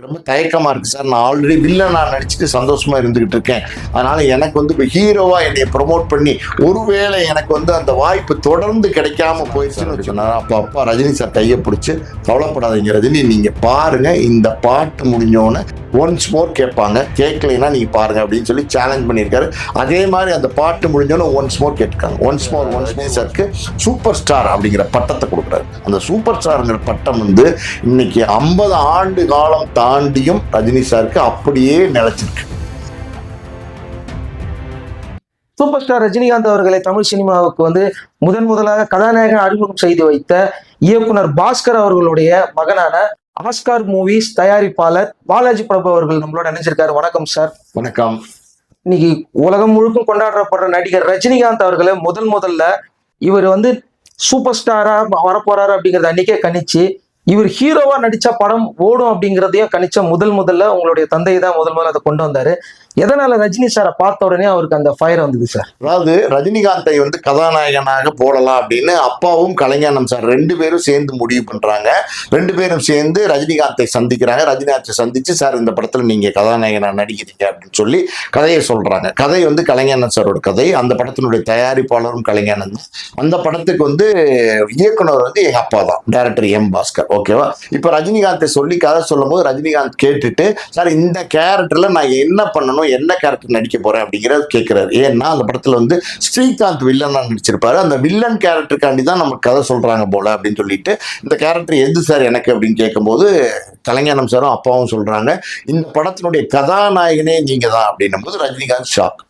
ரொம்ப தயக்கமா இருக்கு சார். நான் ஆல்ரெடி வில்லன் நான் நடிச்சுட்டு சந்தோஷமா இருந்துகிட்டு இருக்கேன். அதனால எனக்கு வந்து இப்போ ஹீரோவா என்னை ப்ரொமோட் பண்ணி ஒருவேளை எனக்கு வந்து அந்த வாய்ப்பு தொடர்ந்து கிடைக்காம போயிடுச்சுன்னு சொன்னார் அப்போ அப்பா ரஜினி சார் கையை பிடிச்சி கவலைப்படாதீங்க ரஜினி நீங்க பாருங்க இந்த பாட்டு முடிஞ்சோடனே ஒன்ஸ் மோர் கேட்பாங்க. கேட்கலைன்னா நீங்க பாருங்க அப்படின்னு சொல்லி சேலஞ்ச் பண்ணியிருக்காரு. அதே மாதிரி அந்த பாட்டு முடிஞ்சோடனே ஒன்ஸ் மோர் கேட்டிருக்காங்க ஒன்ஸ் மோர் ஒன்ஸ் மோர் சாருக்கு சூப்பர் ஸ்டார் அப்படிங்கிற பட்டத்தை கொடுக்குறாரு. அந்த சூப்பர் ஸ்டாருங்கிற பட்டம் வந்து இன்னைக்கு ஐம்பது ஆண்டு காலம் தாண்டியும் ரஜினி சாருக்கு அப்படியே நிலைச்சிருக்கு. சூப்பர் ஸ்டார் ரஜினிகாந்த் அவர்களை தமிழ் சினிமாவுக்கு வந்து முதன் முதலாக கதாநாயகன் அறிமுகம் செய்து வைத்த இயக்குனர் பாஸ்கர் அவர்களுடைய மகனான ஆஸ்கார் மூவிஸ் தயாரிப்பாளர் பாலாஜி பிரபு அவர்கள் நம்மளோட நினைச்சிருக்காரு வணக்கம் சார் வணக்கம். இன்னைக்கு உலகம் முழுக்கும் கொண்டாடப்படுற நடிகர் ரஜினிகாந்த் அவர்களை முதல் முதல்ல இவர் வந்து சூப்பர் ஸ்டாரா வரப்போறாரு அப்படிங்கறத அன்னைக்கே கணிச்சு இவர் ஹீரோவா நடிச்ச படம் ஓடும் அப்படிங்கிறதையும் கணிச்ச முதல் முதல்ல உங்களுடைய தந்தை தான் முதல் முதல்ல அதை கொண்டு வந்தாரு. எதனால ரஜினி சாரை பார்த்த உடனே அவருக்கு அந்த ஃபயர் வந்தது சார்? அதாவது ரஜினிகாந்தை வந்து கதாநாயகனாக போடலாம் அப்படின்னு அப்பாவும் கலைஞானம் சார் ரெண்டு பேரும் சேர்ந்து முடிவு பண்றாங்க. ரெண்டு பேரும் சேர்ந்து ரஜினிகாந்தை சந்திக்கிறாங்க. ரஜினிகாந்தை சந்திச்சு சார் இந்த படத்துல நீங்க கதாநாயகனா நடிக்கிறீங்க அப்படின்னு சொல்லி கதையை சொல்றாங்க. கதை வந்து கலைஞானம் சாரோட கதை. அந்த படத்தினுடைய தயாரிப்பாளரும் கலைஞானம் தான். அந்த படத்துக்கு வந்து இயக்குனர் வந்து எங்க அப்பா தான் டைரக்டர் எம் பாஸ்கர். ஓகேவா இப்ப ரஜினிகாந்தை சொல்லி கதை சொல்லும்போது ரஜினிகாந்த் கேட்டுட்டு சார் இந்த கேரக்டர்ல நான் என்ன பண்ணணும்? என்ன கேரக்டர் நடிக்க போறேன் அப்படிங்கிறத கேட்கிறாரு ஏன்னா அந்த படத்துல வந்து ஸ்ரீகாந்த் வில்லனா நடிச்சிருப்பாரு. அந்த வில்லன் கேரக்டருக்காண்டி தான் நமக்கு கதை சொல்றாங்க போல அப்படின்னு சொல்லிட்டு இந்த கேரக்டர் எது சார் எனக்கு அப்படின்னு கேட்கும்போது கலைஞானம் சாரும் அப்பாவும் சொல்றாங்க இந்த படத்தினுடைய கதாநாயகனே நீங்க தான் அப்படின்னும் போது ரஜினிகாந்த் ஷாக்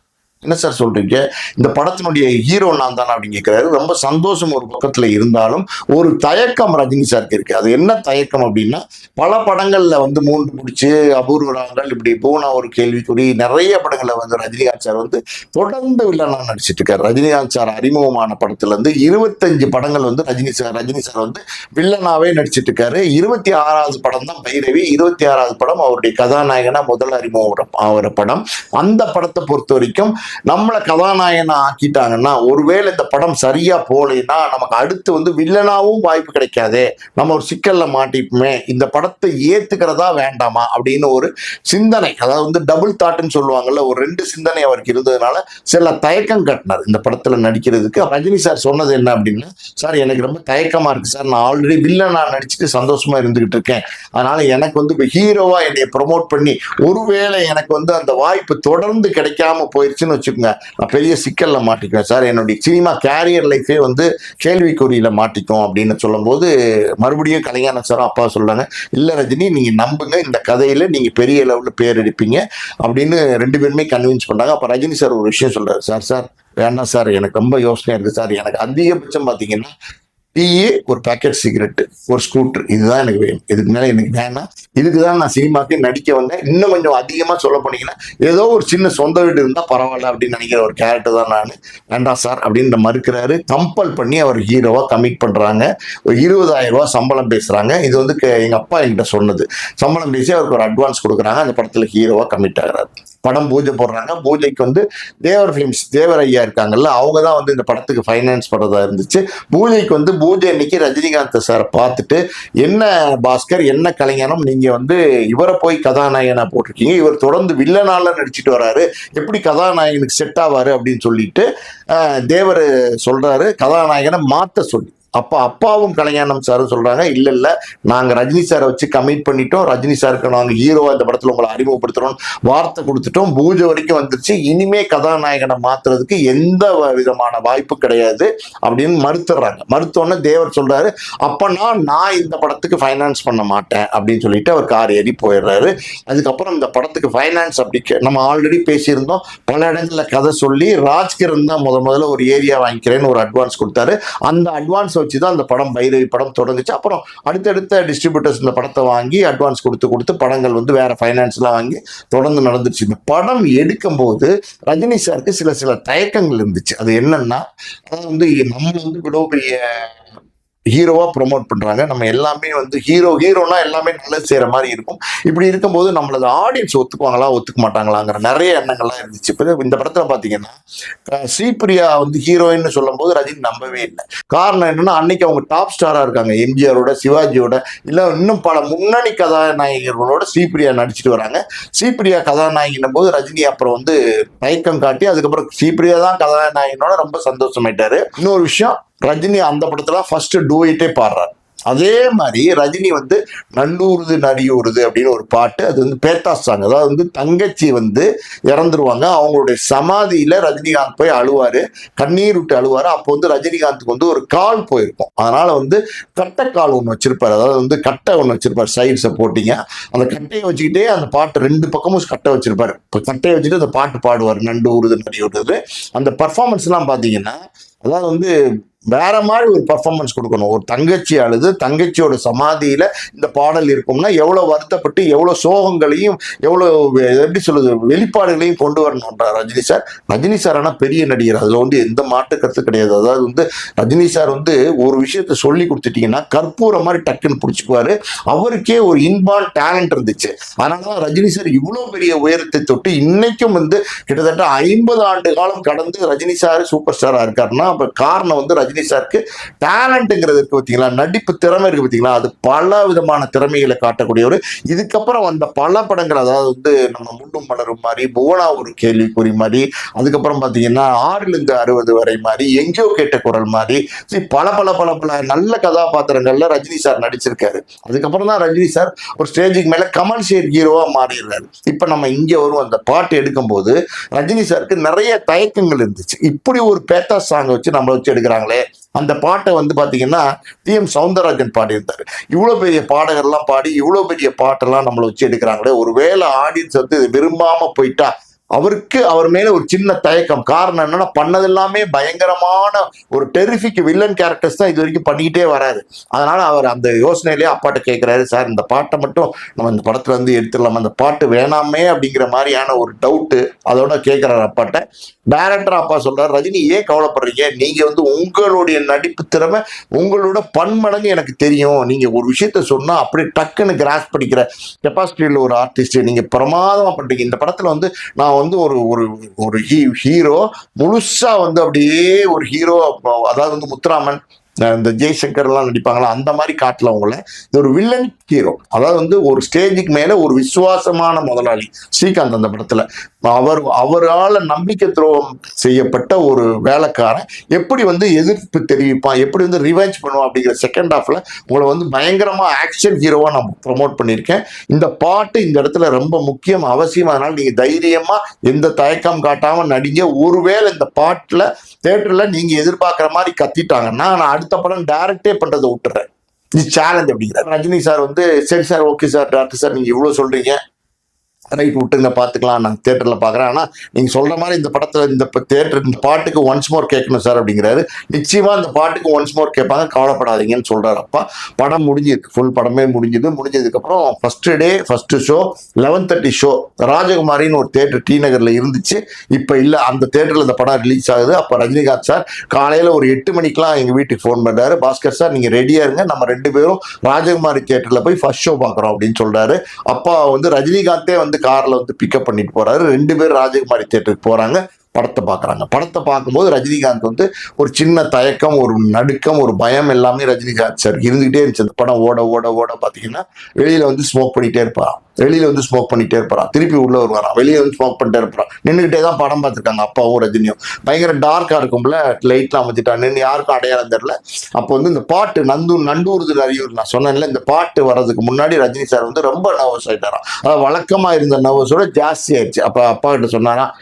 என்ன சார் சொல்றீங்க? இந்த படத்தினுடைய ஹீரோ நான் தானே அப்படின்னு கேட்கிறாரு ரொம்ப சந்தோஷம் ஒரு பக்கத்துல இருந்தாலும் ஒரு தயக்கம் ரஜினி சாருக்கு இருக்கு. அது என்ன தயக்கம் அப்படின்னா பல படங்கள்ல வந்து மூன்று பிடிச்சி அபூர்வராங்கள் இப்படி பூனா ஒரு கேள்விக்குறி நிறைய படங்களை வந்து ரஜினிகாந்த் சார் வந்து தொடர்ந்து வில்லனா நடிச்சிட்டு இருக்காரு. ரஜினிகாந்த் சார் அறிமுகமான படத்துல இருந்து இருபத்தஞ்சு படங்கள் வந்து ரஜினி சார் ரஜினி சார் வந்து வில்லனாவே நடிச்சிட்டு இருக்காரு. இருபத்தி ஆறாவது படம் தான் பைரவி. இருபத்தி ஆறாவது படம் அவருடைய கதாநாயகனா முதல் அறிமுகம் ஆகிற படம். அந்த படத்தை பொறுத்த வரைக்கும் நம்மளை கதாநாயகனா ஆக்கிட்டாங்கன்னா ஒருவேளை இந்த படம் சரியா போகலைன்னா நமக்கு அடுத்து வந்து வில்லனாவும் வாய்ப்பு கிடைக்காதே. நம்ம ஒரு சிக்கல்ல மாட்டிப்போமே. இந்த படத்தை ஏத்துக்கிறதா வேண்டாமா? அப்படின்னு ஒரு சிந்தனை. அதாவது வந்து டபுள் தாட்னு சொல்லுவாங்கல்ல ஒரு ரெண்டு சிந்தனை அவருக்கு இருந்ததுனால சில தயக்கம் கட்டினார் இந்த படத்துல நடிக்கிறதுக்கு. ரஜினி சார் சொன்னது என்ன அப்படின்னா சார் எனக்கு ரொம்ப தயக்கமா இருக்கு சார். நான் ஆல்ரெடி வில்லனா நடிச்சுட்டு சந்தோஷமா இருந்துகிட்டு இருக்கேன். அதனால எனக்கு வந்து இப்போ ஹீரோவா என்னை ப்ரொமோட் பண்ணி ஒருவேளை எனக்கு வந்து அந்த வாய்ப்பு தொடர்ந்து கிடைக்காம போயிருச்சுன்னு வச்சுக்கோங்க. நான் பெரிய சிக்கலில் மாட்டிக்குவேன் சார். என்னுடைய சினிமா கேரியர் லைஃபே வந்து கேள்விக்குறியில் மாட்டிக்கும் அப்படின்னு சொல்லும்போது மறுபடியும் கல்யாணம் சாரும் அப்பா சொல்கிறாங்க இல்லை ரஜினி நீங்கள் நம்புங்க. இந்த கதையில் நீங்கள் பெரிய லெவலில் பேர் எடுப்பீங்க. அப்படின்னு ரெண்டு பேருமே கன்வின்ஸ் பண்ணாங்க அப்போ ரஜினி சார் ஒரு விஷயம் சொல்கிறார் சார் சார் வேண்டாம் சார். எனக்கு ரொம்ப யோசனையாக இருக்குது சார். எனக்கு அதிகபட்சம் பார்த்தீங்கன்னா டீயே ஒரு பேக்கெட் சிகரெட் ஒரு ஸ்கூட்டர் இதுதான் எனக்கு வேணும். இதுக்கு மேலே எனக்கு வேணாம். இதுக்கு தான் நான் சினிமாக்கு நடிக்க வந்தேன். இன்னும் கொஞ்சம் அதிகமாக சொல்ல போனீங்கன்னா ஏதோ ஒரு சின்ன சொந்த வீடு இருந்தால் பரவாயில்ல அப்படின்னு நினைக்கிற ஒரு கேரக்டர் தான் நான். வேண்டாம் சார் அப்படின்ற மறுக்கிறாரு. கம்பல் பண்ணி அவர் ஹீரோவாக கமிட் பண்ணுறாங்க ஒரு இருபதாயிரம் ரூபா சம்பளம் பேசுகிறாங்க இது வந்து எங்கள் அப்பா என்கிட்ட சொன்னது. சம்பளம் பேசி அவருக்கு ஒரு அட்வான்ஸ் கொடுக்குறாங்க. அந்த படத்தில் ஹீரோவாக கமிட் ஆகிறாரு. படம் பூஜை போடுறாங்க. பூஜைக்கு வந்து தேவர் ஃபிலிம்ஸ் தேவர் ஐயா இருக்காங்கல்ல அவங்க தான் வந்து இந்த படத்துக்கு ஃபைனான்ஸ் பண்ணுறதா இருந்துச்சு. பூஜைக்கு வந்து பூஜை அன்னைக்கு ரஜினிகாந்த் சாரை பார்த்துட்டு என்ன பாஸ்கர் என்ன கலைஞனம் நீங்கள் வந்து இவரை போய் கதாநாயகனாக போட்டிருக்கீங்க. இவர் தொடர்ந்து வில்லனால நடிச்சிட்டு வராரு. எப்படி கதாநாயகனுக்கு செட் ஆவார்? அப்படின்னு சொல்லிட்டு தேவர் சொல்கிறாரு கதாநாயகனை மாற்ற சொல்லி. அப்போ அப்பாவும் கலைஞானம் சாரும் சொல்கிறாங்க இல்லை இல்லை நாங்கள் ரஜினி சாரை வச்சு கமிட் பண்ணிட்டோம். ரஜினி சாருக்கு நாங்கள் ஹீரோவாக இந்த படத்தில் உங்களை அறிமுகப்படுத்துகிறோம் வார்த்தை கொடுத்துட்டோம். பூஜை வரைக்கும் வந்துருச்சு. இனிமே கதாநாயகனை மாற்றுறதுக்கு எந்த விதமான வாய்ப்பு கிடையாது. அப்படின்னு மறுத்துடுறாங்க. மறுத்தோன்னே தேவர் சொல்கிறாரு அப்போனா நான் இந்த படத்துக்கு ஃபைனான்ஸ் பண்ண மாட்டேன். அப்படின்னு சொல்லிட்டு அவர் கார் ஏறி போயிடுறாரு. அதுக்கப்புறம் இந்த படத்துக்கு ஃபைனான்ஸ் அப்படி நம்ம ஆல்ரெடி பேசியிருந்தோம். பல இடங்களில் கதை சொல்லி ராஜ்கிரண் தான் முத முதல்ல ஒரு ஏரியா வாங்கிக்கிறேன்னு ஒரு அட்வான்ஸ் கொடுத்தாரு. அந்த அட்வான்ஸ் வச்சு தான் அந்த படம் பைரவி படம் தொடங்குச்சு. அப்புறம் அடுத்தடுத்த டிஸ்ட்ரிபியூட்டர்ஸ் இந்த படத்தை வாங்கி அட்வான்ஸ் கொடுத்து கொடுத்து படங்கள் வந்து வேற ஃபைனான்ஸ்லாம் வாங்கி தொடர்ந்து நடந்துச்சு இந்த படம் எடுக்கும்போது ரஜினி சாருக்கு சில சில தயக்கங்கள் இருந்துச்சு. அது என்னன்னா அதாவது வந்து நம்ம வந்து இவ்வளோ பெரிய ஹீரோவா ப்ரோமோட் பண்றாங்க. நம்ம எல்லாமே வந்து ஹீரோ ஹீரோனா எல்லாமே நல்லது செய்யற மாதிரி இருக்கும். இப்படி இருக்கும்போது நம்மளது ஆடியன்ஸ் ஒத்துக்குவாங்களா ஒத்துக்க மாட்டாங்களாங்கிற நிறைய எண்ணங்கள்லாம் இருந்துச்சு. இப்போ இந்த படத்துல பாத்தீங்கன்னா ஸ்ரீபிரியா வந்து ஹீரோயின்னு சொல்லும்போது ரஜினி நம்பவே இல்லை. காரணம் என்னன்னா அன்னைக்கு அவங்க டாப் ஸ்டாரா இருக்காங்க. எம்ஜிஆரோட சிவாஜியோட இல்ல இன்னும் பல முன்னணி கதாநாயகர்களோட ஸ்ரீபிரியா நடிச்சிட்டு வராங்க. ஸ்ரீபிரியா கதாநாயகினும் போது ரஜினி அப்புறம் வந்து தயக்கம் காட்டி அதுக்கப்புறம் ஸ்ரீபிரியா தான் கதாநாயகனோட ரொம்ப சந்தோஷமாயிட்டாரு. இன்னொரு விஷயம் ரஜினி அந்த படத்துல ஃபர்ஸ்ட் டூயிட்டே பாடுறாரு. அதே மாதிரி ரஜினி வந்து நல்லூருது நரியூருது அப்படின்னு ஒரு பாட்டு அது வந்து பேத்தா சாங் அதாவது வந்து தங்கச்சி வந்து இறந்துருவாங்க. அவங்களுடைய சமாதியில ரஜினிகாந்த் போய் அழுவாரு. கண்ணீர் விட்டு அழுவாரு. அப்போ வந்து ரஜினிகாந்துக்கு வந்து ஒரு கால் போயிருக்கும். அதனால வந்து கட்டைக்கால் ஒன்று வச்சிருப்பாரு. அதாவது வந்து கட்டை ஒன்று வச்சிருப்பாரு சைட்ஸை போட்டிங்க. அந்த கட்டையை வச்சுக்கிட்டே அந்த பாட்டு ரெண்டு பக்கமும் கட்டை வச்சிருப்பாரு. இப்போ கட்டையை வச்சுட்டு அந்த பாட்டு பாடுவார். நண்டு ஊருது நரி அந்த பர்ஃபார்மன்ஸ்லாம் பார்த்தீங்கன்னா அதாவது வந்து வேற மாதிரி ஒரு பர்ஃபார்மன்ஸ் கொடுக்கணும். ஒரு தங்கச்சி அழுது தங்கச்சியோட சமாதியில இந்த பாடல் இருக்கும்னா எவ்வளவு வருத்தப்பட்டு எவ்வளவு சோகங்களையும் எவ்வளவு எப்படி சொல்லுது வெளிப்பாடுகளையும் கொண்டு வரணும்ன்ற ரஜினி சார். ரஜினி சார் ஆனா பெரிய நடிகர். அதுல வந்து எந்த மாற்று கருத்து கிடையாது. அதாவது வந்து ரஜினி சார் வந்து ஒரு விஷயத்த சொல்லி கொடுத்துட்டீங்கன்னா கற்பூரம் மாதிரி டக்குன்னு பிடிச்சிக்குவாரு. அவருக்கே ஒரு இன்பான் டேலண்ட் இருந்துச்சு. அதனாலதான் ரஜினி சார் இவ்வளவு பெரிய உயரத்தை தொட்டு இன்னைக்கும் வந்து கிட்டத்தட்ட ஐம்பது ஆண்டு காலம் கடந்து ரஜினி சார் சூப்பர் ஸ்டாரா இருக்காருன்னா அப்ப காரணம் வந்து ரஜினி சாருக்கு டேலண்ட்டுங்கிறது இருக்கு பார்த்தீங்களா நடிப்பு திறமை இருக்கு பார்த்தீங்களா அது பல விதமான திறமைகளை காட்டக்கூடியவர். இதுக்கப்புறம் வந்த பல படங்கள் அதாவது வந்து நம்ம முள்ளும் மலரும் மாதிரி புவனா ஒரு கேள்விக்குறி மாதிரி அதுக்கப்புறம் பார்த்தீங்கன்னா ஆறிலிருந்து அறுபது வரை மாதிரி எங்கேயோ கேட்ட குரல் மாதிரி பல பல பல பல நல்ல கதாபாத்திரங்கள்ல ரஜினி சார் நடிச்சிருக்காரு. அதுக்கப்புறம் தான் ரஜினி சார் ஒரு ஸ்டேஜுக்கு மேல கமல் ஹீரோவாக ஹீரோவா மாறிடுறாரு. இப்ப நம்ம இங்க வரும் அந்த பாட்டு எடுக்கும்போது ரஜினி சாருக்கு நிறைய தயக்கங்கள் இருந்துச்சு. இப்படி ஒரு பேத்தா சாங் வச்சு நம்மளை வச்சு எடுக்கிறாங்களே அந்த பாட்டை வந்து பாத்தீங்கன்னா டி எம் சவுந்தரராஜன் பாடியிருந்தார். இவ்வளோ பெரிய பாடகர்லாம் பாடி இவ்வளவு பெரிய பாட்டெல்லாம் நம்மளை வச்சு எடுக்கிறாங்களே. ஒருவேளை ஆடியன்ஸ் வந்து விரும்பாமல் விரும்பாம போயிட்டா அவருக்கு அவர் மேல ஒரு சின்ன தயக்கம். காரணம் என்னன்னா பண்ணதெல்லாமே பயங்கரமான ஒரு டெரிஃபிக் வில்லன் கேரக்டர்ஸ் தான் இது வரைக்கும் பண்ணிக்கிட்டே வராரு. அதனால அவர் அந்த யோசனையிலேயே அப்பாட்ட கேட்கிறாரு சார் இந்த பாட்டை மட்டும் நம்ம இந்த படத்துல இருந்து எடுத்துடலாம்? அந்த பாட்டு வேணாமே அப்படிங்கிற மாதிரியான ஒரு டவுட்டு அதோட கேட்கிறாரு அப்பாட்ட. டேரக்டர் அப்பா சொல்றாரு ரஜினி ஏன் கவலைப்படுறீங்க? நீங்க வந்து உங்களுடைய நடிப்பு திறமை உங்களோட பன்மடங்கு எனக்கு தெரியும். நீங்க ஒரு விஷயத்த சொன்னா அப்படியே டக்குன்னு கிராஸ் படிக்கிற கெப்பாசிட்டியில் ஒரு ஆர்டிஸ்ட் நீங்க பிரமாதமா பண்றீங்க. இந்த படத்துல வந்து நான் வந்து ஒரு ஒரு ஒரு ஹீரோ முழுசா வந்து அப்படியே ஒரு ஹீரோ அதாவது வந்து முத்துராமன் இந்த ஜெய்சங்கர்லாம் நடிப்பாங்களா? அந்த மாதிரி காட்டல அவங்கள. இது ஒரு வில்லன் ஹீரோ அதாவது வந்து ஒரு ஸ்டேஜுக்கு மேலே ஒரு விசுவாசமான முதலாளி. ஸ்ரீகாந்த் அந்த படத்தில். அவர் அவரால் நம்பிக்கை துரோகம் செய்யப்பட்ட ஒரு வேலைக்காரன். எப்படி வந்து எதிர்ப்பு தெரிவிப்பான்? எப்படி வந்து ரிவெஞ்ச் பண்ணுவான் அப்படிங்கிற செகண்ட் ஹாஃபில் உங்களை வந்து பயங்கரமாக ஆக்ஷன் ஹீரோவாக நான் ப்ரொமோட் பண்ணியிருக்கேன். இந்த பாட்டு இந்த இடத்துல ரொம்ப முக்கியம் அவசியம். அதனால் நீங்கள் தைரியமாக எந்த தயக்கம் காட்டாமல் நடிங்க. ஒருவேளை இந்த பாட்டில் தேட்டரில் நீங்கள் எதிர்பார்க்குற மாதிரி கத்திட்டாங்கன்னா நான் அடுத்த படம் டேரக்டே பண்றதை விட்டுறேன். இது சேலஞ்ச் அப்படிங்கிறார். ரஜினி சார் வந்து சரி sir okay sir doctor sir நீங்க இவ்வளவு சொல்றீங்க. ரைட் விட்டுங்க பார்த்துக்கலாம். நான் தேட்டரில் பார்க்குறேன். ஆனால் நீங்கள் சொல்கிற மாதிரி இந்த படத்தில் இந்த தேட்டர் இந்த பாட்டுக்கு ஒன்ஸ் மோர் கேட்கணும் சார் அப்படிங்கிறாரு. நிச்சயமாக இந்த பாட்டுக்கு ஒன்ஸ் மோர் கேட்பாங்க. கவலைப்படாதீங்கன்னு சொல்கிறார் அப்பா படம் முடிஞ்சிருக்கு. ஃபுல் படமே முடிஞ்சுது. முடிஞ்சதுக்கப்புறம் first day first show eleven thirty show ராஜகுமாரின்னு ஒரு தேட்டர் டி நகரில் இருந்துச்சு. இப்போ இல்லை அந்த தேட்டரில் இந்த படம் ரிலீஸ் ஆகுது. அப்போ ரஜினிகாந்த் சார் காலையில் ஒரு எட்டு மணிக்கெலாம் எங்கள் வீட்டுக்கு ஃபோன் பண்ணுறாரு பாஸ்கர் சார் நீங்கள் ரெடியாக இருங்க. நம்ம ரெண்டு பேரும் ராஜகுமாரி தேட்டரில் போய் ஃபஸ்ட் ஷோ பார்க்குறோம் அப்படின்னு சொல்கிறாரு அப்பா வந்து ரஜினிகாந்தே வந்து காரில் வந்து பிக்கப் பண்ணிட்டு போறாரு. ரெண்டு பேரும் ராஜகுமாரி தேட்டருக்கு போறாங்க. படத்தை பார்க்குறாங்க. படத்தை பார்க்கும்போது ரஜினிகாந்த் வந்து ஒரு சின்ன தயக்கம் ஒரு நடுக்கம் ஒரு பயம் எல்லாமே ரஜினிகாந்த் சார் இருந்துகிட்டே இருந்துச்சு. அந்த படம் ஓட ஓட ஓட பார்த்தீங்கன்னா வெளியில் வந்து ஸ்மோக் பண்ணிகிட்டே இருப்பாராம். வெளியில் வந்து ஸ்மோக் பண்ணிகிட்டே இருப்பாராம். திருப்பி உள்ளே வருவாராம். வெளியே வந்து ஸ்மோக் பண்ணிட்டே இருப்பான் நின்றுகிட்டே தான் படம் பார்த்துருக்காங்க அப்பாவும் ரஜினியும். பயங்கர டார்க்காக இருக்கும்ல லைட்லாம் அமைச்சிட்டான் நின்று யாருக்கும் அடையாளம் தெரில அப்போ வந்து இந்த பாட்டு நந்து நண்டூர்து அறியூர் நான் சொன்னேன்ல இந்த பாட்டு வர்றதுக்கு முன்னாடி ரஜினி சார் வந்து ரொம்ப நர்வஸ் ஆயிட்டாராம். அதாவது வழக்கமாக இருந்த நர்வஸோட ஜாஸ்தி ஆயிடுச்சு. அப்போ அப்பா கிட்ட சொன்னாராம்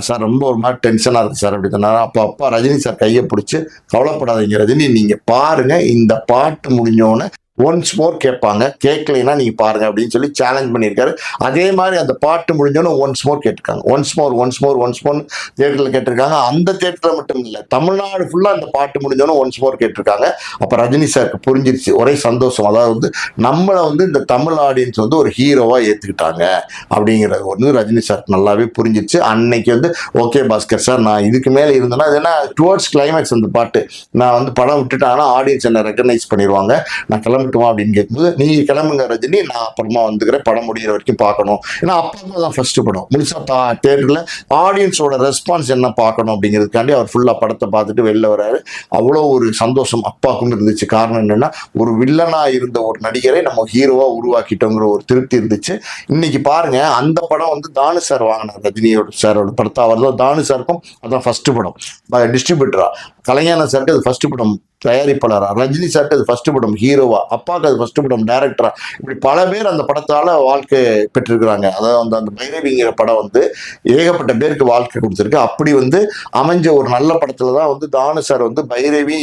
சார் ரொம்ப ஒரு மாதிரி டென்ஷனாக இருக்குது சார் அப்படி சொன்னார். அப்போ அப்பா ரஜினி சார் கையை பிடிச்சி கவலைப்படாதீங்க ரஜினி நீங்கள் பாருங்கள் இந்த பாட்டு முடிஞ்சோன்னே ஒன்ஸ் மோர் கேட்பாங்க. கேட்கலைன்னா நீங்க பாருங்க அப்படின்னு சொல்லி சேலஞ்ச் பண்ணியிருக்காரு. அதே மாதிரி அந்த பாட்டு முடிஞ்சோன்னு ஒன்ஸ் மோர் கேட்டிருக்காங்க. Once more once more once more தேட்டரில் கேட்டிருக்காங்க. அந்த தேட்டரில் மட்டும் இல்லை தமிழ்நாடு ஃபுல்லாக அந்த பாட்டு முடிஞ்சோன்னு ஒன்ஸ் மோர் கேட்டிருக்காங்க. அப்போ ரஜினி சாருக்கு புரிஞ்சிருச்சு. ஒரே சந்தோஷம். அதாவது வந்து நம்மளை வந்து இந்த தமிழ் ஆடியன்ஸ் வந்து ஒரு ஹீரோவாக ஏற்றுக்கிட்டாங்க அப்படிங்கிறது ஒன்று ரஜினி சார் நல்லாவே புரிஞ்சிருச்சு. அன்னைக்கு வந்து ஓகே பாஸ்கர் சார் நான் இதுக்கு மேலே இருந்தேன்னா அது என்ன டுவர்ட்ஸ் கிளைமேக்ஸ் அந்த பாட்டு. நான் வந்து படம் விட்டுட்டாங்கன்னா ஆடியன்ஸ் என்னை ரெக்கக்னைஸ் பண்ணிடுவாங்க நான் கிளம்பட்டுமா அப்படின்னு கேட்கும்போது நீங்கள் கிளம்புங்க ரஜினி நான் அப்புறமா வந்துக்கிறேன். படம் முடிகிற வரைக்கும் பார்க்கணும். ஏன்னா அப்பா தான் ஃபர்ஸ்ட் படம். முழுசா தா தேட்டரில் ஆடியன்ஸோட ரெஸ்பான்ஸ் என்ன பார்க்கணும் அப்படிங்கிறதுக்காண்டி அவர் ஃபுல்லாக படத்தை பார்த்துட்டு வெளில வராரு அவ்வளோ ஒரு சந்தோஷம் அப்பாவுக்கும் இருந்துச்சு. காரணம் என்னன்னா ஒரு வில்லனா இருந்த ஒரு நடிகரை நம்ம ஹீரோவா உருவாக்கிட்டோங்கிற ஒரு திருப்தி இருந்துச்சு. இன்னைக்கு பாருங்க அந்த படம் வந்து தானு சார் வாங்கினார். ரஜினியோட சாரோட படத்தை. அவர் தான் தானு சாருக்கும் அதான் ஃபர்ஸ்ட் படம். டிஸ்ட்ரிபியூட்டரா கலைஞான சாருக்கு அது ஃபர்ஸ்ட் படம். தயாரிப்பாளரா? ரஜினி சாருக்கு அது ஃபர்ஸ்ட் படம் ஹீரோவா அப்பாவுக்கு அது ஃபர்ஸ்ட் படம் டேரக்டரா இப்படி பல பேர் அந்த படத்தால வாழ்க்கை பெற்றிருக்கிறாங்க. அதாவது அந்த அந்த பைரவிங்கிற படம் வந்து ஏகப்பட்ட பேருக்கு வாழ்க்கை கொடுத்துருக்கு. அப்படி வந்து அமைஞ்ச ஒரு நல்ல படத்துல தான் வந்து தானு சார் வந்து பைரவி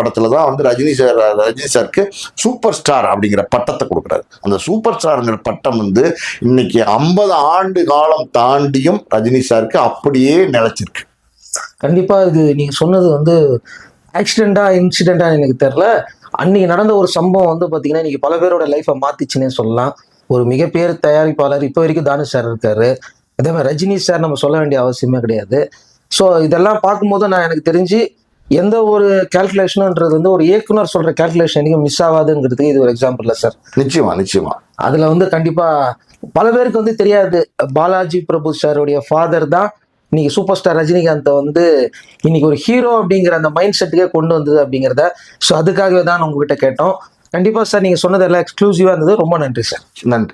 படத்துல தான் வந்து ரஜினி சார் ரஜினி சாருக்கு சூப்பர் ஸ்டார் அப்படிங்கிற பட்டத்தை கொடுக்குறாரு. அந்த சூப்பர் ஸ்டாருங்கிற பட்டம் வந்து இன்னைக்கு ஐம்பது ஆண்டு காலம் தாண்டியும் ரஜினி சாருக்கு அப்படியே நிலைச்சிருக்கு. கண்டிப்பா இது நீங்க சொன்னது வந்து ஆக்சிடென்டா இன்சிடென்டா எனக்கு தெரியல. அன்னைக்கு நடந்த ஒரு சம்பவம் வந்து பாத்தீங்கன்னா இன்னைக்கு பல பேரோட லைஃப்பை மாத்திச்சுன்னே சொல்லலாம். ஒரு மிகப்பெரிய தயாரிப்பாளர் இப்போ வரைக்கும் தானு சார் இருக்காரு. அதே மாதிரி ரஜினி சார் நம்ம சொல்ல வேண்டிய அவசியமே கிடையாது. ஸோ இதெல்லாம் பார்க்கும்போது நான் எனக்கு தெரிஞ்சு எந்த ஒரு கால்குலேஷனுன்றது வந்து ஒரு இயக்குனர் சொல்ற கால்குலேஷன் என்னைக்கும் மிஸ் ஆகாதுங்கிறதுக்கு இது ஒரு எக்ஸாம்பிள் சார் நிச்சயமா நிச்சயமா. அதுல வந்து கண்டிப்பா பல பேருக்கு வந்து தெரியாது. பாலாஜி பிரபு சாருடைய ஃபாதர் தான் இன்னைக்கு சூப்பர் ஸ்டார் ரஜினிகாந்தை வந்து இன்னைக்கு ஒரு ஹீரோ அப்படிங்கிற அந்த மைண்ட் செட்டுக்கே கொண்டு வந்தது அப்படிங்கிறத ஸோ அதுக்காகவே தான் உங்ககிட்ட கேட்டோம். கண்டிப்பாக சார் நீங்கள் சொன்னதெல்லாம் எக்ஸ்க்ளூசிவாக இருந்தது. ரொம்ப நன்றி சார். நன்றி.